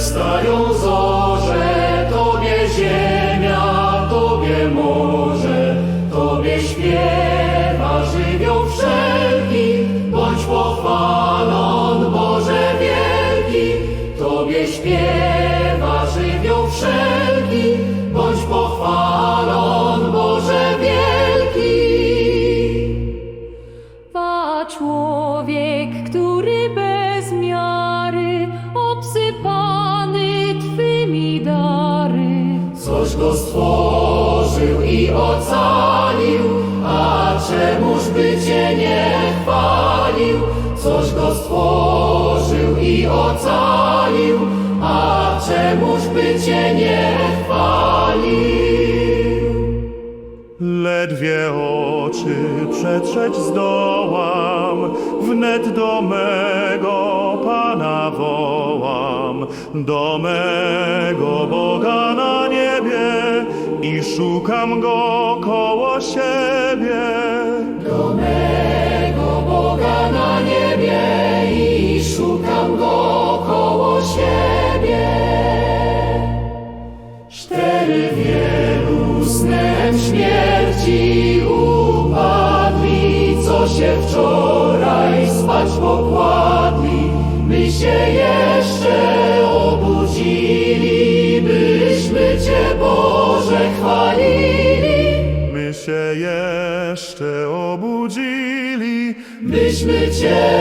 wstają zorze, Tobie ziemia, Tobie morze, Tobie śpiewa żywioł wszelki, bądź pochwalon Boże wielki, Tobie śpiewa żywioł wszelki, bądź pochwalon Boże wielki. A człowiek, który bez Coś go stworzył i ocalił, a czemuż by Cię nie chwalił? Coś go stworzył i ocalił, a czemuż by Cię nie chwalił? Ledwie oczy przetrzeć zdołam, wnet do mego Pana wołam, do mego Boga i szukam Go koło siebie. Do mego Boga na niebie i szukam Go koło siebie. Cztery wielu snem śmierci upadli, co się wczoraj spać pokładli. My się jeszcze się jeszcze obudzili, Byśmy Cię.